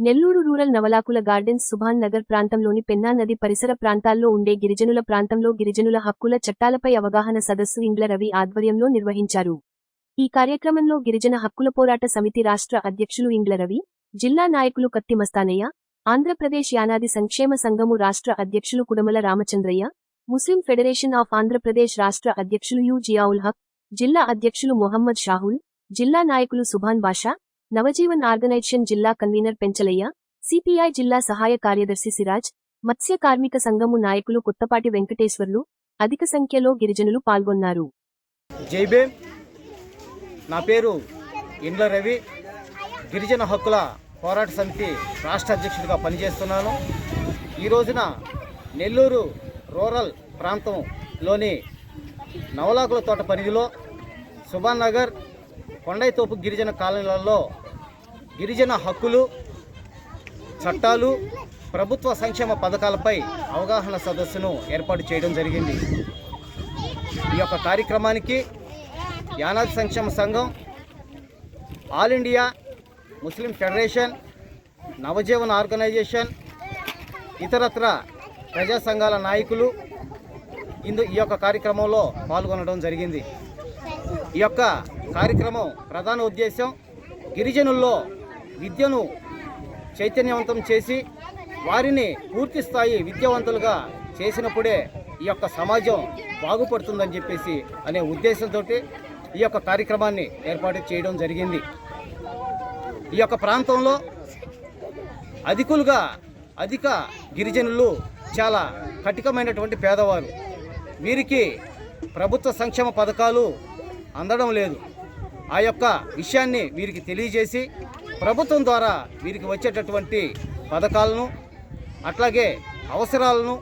Nellore rural Navalakula gardens Subhan Nagar ప్రాంతంలోని పెన్నా నది పరిసర ప్రాంతాల్లో ఉండే గిరిజనుల ప్రాంతంలో గిరిజనుల హక్కుల చట్టాలపై అవగాహన సదస్సు ఇండ్ల రవి ఆధ్వర్యంలో నిర్వహించారు. ఈ కార్యక్రమంలో గిరిజన హక్కుల పోరాట సమితి రాష్ట్ర అధ్యక్షులు ఇండ్ల రవి జిల్లా నాయకులు కత్తి మస్తానయ్య ఆంధ్రప్రదేశ్ యానాది సంక్షేమ సంఘము రాష్ట్ర అధ్యక్షులు Kudamala Ramachandraiah Muslim federation of Andhra Pradesh రాష్ట్ర అధ్యక్షులు యు జియావుల్ హక్ జిల్లా అధ్యక్షులు మొహమ్మద్ షాహుల్ జిల్లా నాయకులు సుభాన్ బాషా నవజీవన్ ఆర్గనైజేషన్ జిల్లా కన్వీనర్ పెంచలయ్య సిపిఐ జిల్లా సహాయ కార్యదర్శి సిరాజ్ మత్స్య కార్మిక సంఘము నాయకులు కొత్తపాటి వెంకటేశ్వర్లు అధిక సంఖ్యలో గిరిజనులు పాల్గొన్నారు. జైబే నా పేరు ఇండ్ల రవి. గిరిజన హక్కుల పోరాట సమితి రాష్ట్ర అధ్యక్షుడిగా పనిచేస్తున్నాను. ఈ రోజున నెల్లూరు రూరల్ ప్రాంతంలోని నవలాకుల తోట పరిధిలో సుభాన్ నగర్ కొండైతోపు గిరిజన కాలనీలలో గిరిజన హక్కులు చట్టాలు ప్రభుత్వ సంక్షేమ పథకాలపై అవగాహన సదస్సును ఏర్పాటు చేయడం జరిగింది. ఈ యొక్క కార్యక్రమానికి యానాది సంక్షేమ సంఘం all India Muslim federation Navajeevan organisation ఇతరత్ర ప్రజా సంఘాల నాయకులు ఇందు ఈ యొక్క కార్యక్రమంలో పాల్గొనడం జరిగింది. ఈ యొక్క కార్యక్రమం ప్రధాన ఉద్దేశం గిరిజనుల్లో విద్యను చైతన్యవంతం చేసి వారిని పూర్తి స్థాయి విద్యావంతులుగా చేసినప్పుడే ఈ యొక్క సమాజం బాగుపడుతుందని చెప్పేసి అనే ఉద్దేశంతో ఈ యొక్క కార్యక్రమాన్ని ఏర్పాటు చేయడం జరిగింది. ఈ యొక్క ప్రాంతంలో అధికులుగా అధిక గిరిజనులు చాలా కఠికమైనటువంటి పేదవారు. వీరికి ప్రభుత్వ సంక్షేమ పథకాలు అందడం లేదు. ఆ యొక్క విషయాన్ని వీరికి తెలియజేసి ప్రభుత్వం ద్వారా వీరికి వచ్చేటటువంటి పథకాలను అట్లాగే అవసరాలను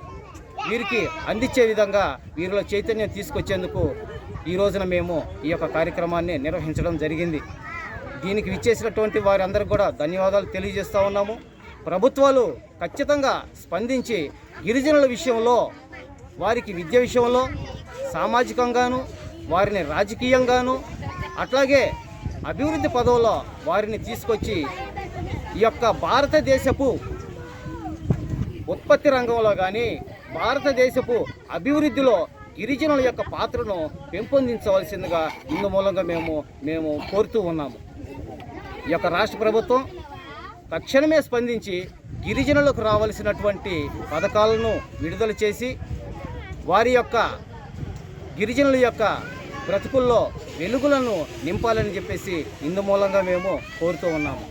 వీరికి అందించే విధంగా వీరిలో చైతన్యం తీసుకొచ్చేందుకు ఈ రోజున మేము ఈ యొక్క కార్యక్రమాన్ని నిర్వహించడం జరిగింది. దీనికి విచ్చేసినటువంటి వారందరికీ కూడా ధన్యవాదాలు తెలియజేస్తూ ఉన్నాము. ప్రభుత్వాలు ఖచ్చితంగా స్పందించి గిరిజనుల విషయంలో వారికి విద్య విషయంలో సామాజికంగాను వారిని రాజకీయంగాను అట్లాగే అభివృద్ధి పదవులో వారిని తీసుకొచ్చి ఈ యొక్క భారతదేశపు ఉత్పత్తి రంగంలో కానీ భారతదేశపు అభివృద్ధిలో గిరిజనుల యొక్క పాత్రను పెంపొందించవలసిందిగా ఇందు మూలంగా మేము మేము కోరుతూ ఉన్నాము. ఈ యొక్క రాష్ట్ర ప్రభుత్వం తక్షణమే స్పందించి గిరిజనులకు రావలసినటువంటి పథకాలను విడుదల చేసి వారి యొక్క గిరిజనుల యొక్క బ్రతుకుల్లో వెలుగులను నింపాలని చెప్పేసి ఇందు మూలంగా మేము కోరుతూ ఉన్నాము.